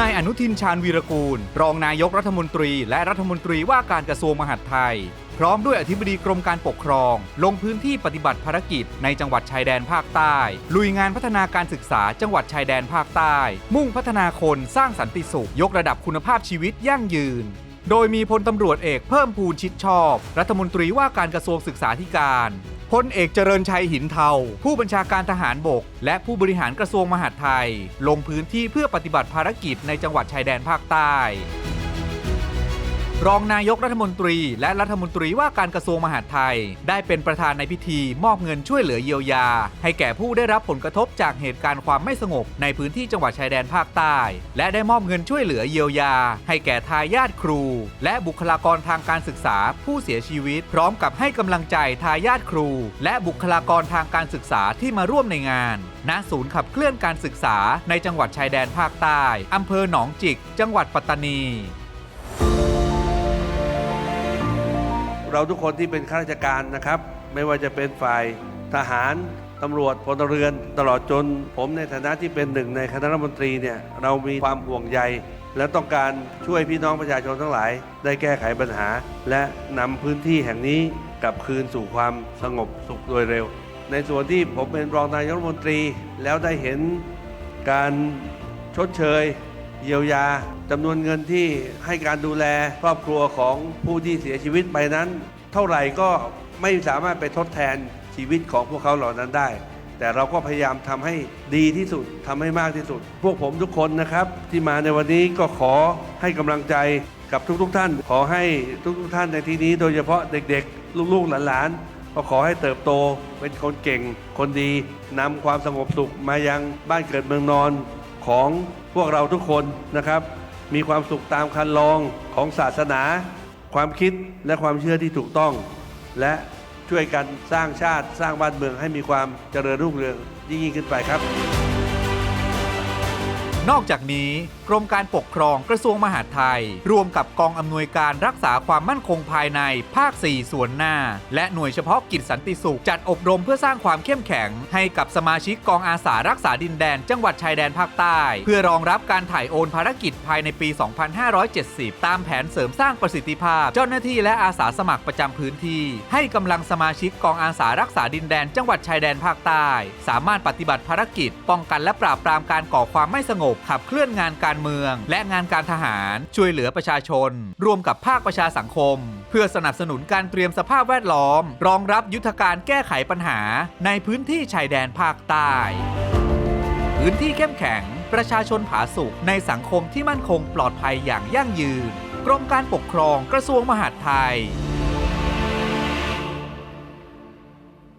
นายอนุทินชาญวีรกูล รองนายกรัฐมนตรี และรัฐมนตรีว่าการกระทรวงมหาดไทย พร้อมด้วยอธิบดีกรมการปกครอง ลงพื้นที่ปฏิบัติภารกิจในจังหวัดชายแดนภาคใต้ ลุยงานพัฒนาการศึกษาจังหวัดชายแดนภาคใต้ มุ่งพัฒนาคนสร้างสันติสุข ยกระดับคุณภาพชีวิตยั่งยืนโดยมีพลตำรวจเอกเพิ่มพูนชิดชอบ รัฐมนตรีว่าการกระทรวงศึกษาธิการ พลเอกเจริญชัยหินเทา ผู้บัญชาการทหารบก และผู้บริหารกระทรวงมหาดไทย ลงพื้นที่เพื่อปฏิบัติภารกิจในจังหวัดชายแดนภาคใต้ รองนายกรัฐมนตรีและรัฐมนตรีว่าการกระทรวงมหาดไทย ได้เป็นประธานในพิธีมอบเงินช่วยเหลือเยียวยา ให้แก่ผู้ได้รับผลกระทบจากเหตุการณ์ความไม่สงบ ในพื้นที่จังหวัดชายแดนภาคใต้ และได้มอบเงินช่วยเหลือเยียวยา ให้แก่ทายาทครู และบุคลากรทางการศึกษา ผู้เสียชีวิต พร้อมกับให้กำลังใจทายาทครู และบุคลากรทางการศึกษาที่มาร่วมในงานณศูนย์ขับเคลื่อนการศึกษาในจังหวัดชายแดนภาคใต้อำเภอหนองจิก จังหวัดปัตตานี เราทุกคนที่เป็นข้าราชการนะครับ ไม่ว่าจะเป็นฝ่ายทหารตำรวจพลเรือน ตลอดจน ผมในฐานะที่เป็นหนึ่งในคณะรัฐมนตรีเนี่ยเรามีความห่วงใย และต้องการช่วยพี่น้องประชาชนทั้งหลาย ได้แก้ไขปัญหา และนำพื้นที่แห่งนี้กลับคืนสู่ความสงบสุขโดยเร็ว ในส่วนที่ผมเป็นรองนายกรัฐมนตรีแล้วได้เห็นการชดเชย เยียวยาจำนวนเงินที่ให้การดูแลครอบครัวของผู้ที่เสียชีวิตไปนั้น เท่าไหร่ก็ไม่สามารถไปทดแทนชีวิตของพวกเขาเหล่านั้นได้ แต่เราก็พยายามทำให้ดีที่สุดทำให้มากที่สุด พวกผมทุกคนนะครับ ที่มาในวันนี้ก็ขอให้กำลังใจกับทุกๆทท่าน ขอให้ทุกๆทท่านในที่นี้ โดยเฉพาะเด็กๆ ลูกๆหลานๆก็ขอให้เติบโตเป็นคนเก่ง คนดีนำความสงบสุขมายังบ้านเกิดเมืองนอน ของพวกเราทุกคนนะครับ มีความสุขตามคันลองของศาสนา ความคิดและความเชื่อที่ถูกต้อง และช่วยกันสร้างชาติสร้างบ้านเมืองให้มีความเจริญรุ่งเรืองยิ่งขึ้นไปครับ นอกจากนี้ กรมการปกครองกระทรวงมหาดไทยร่วมกับกองอำนวยการรักษาความมั่นคงภายในภาค 4 ส่วนหน้า และหน่วยเฉพาะกิจสันติสุข จัดอบรมเพื่อสร้างความเข้มแข็ง ให้กับสมาชิกกองอาสารักษาดินแดน จังหวัดชายแดนภาคใต้ เพื่อรองรับการถ่ายโอนภารกิจภายในปี 2570 ตามแผนเสริมสร้างประสิทธิภาพ เจ้าหน้าที่และอาสาสมัครประจำพื้นที่ ให้กำลังสมาชิกกองอาสารักษาดินแดน จังหวัดชายแดนภาคใต้ สามารถปฏิบัติภารกิจ ป้องกันและปราบปรามการก่อความไม่สงบขับเคลื่อนงานการเมือง และงานการทหาร ช่วยเหลือประชาชน ร่วมกับภาคประชาสังคม เพื่อสนับสนุนการเตรียมสภาพแวดล้อม รองรับยุทธการแก้ไขปัญหา ในพื้นที่ชายแดนภาคใต้ พื้นที่เข้มแข็ง ประชาชนผาสุกในสังคมที่มั่นคงปลอดภัยอย่างยั่งยืน กรมการปกครองกระทรวงมหาดไทย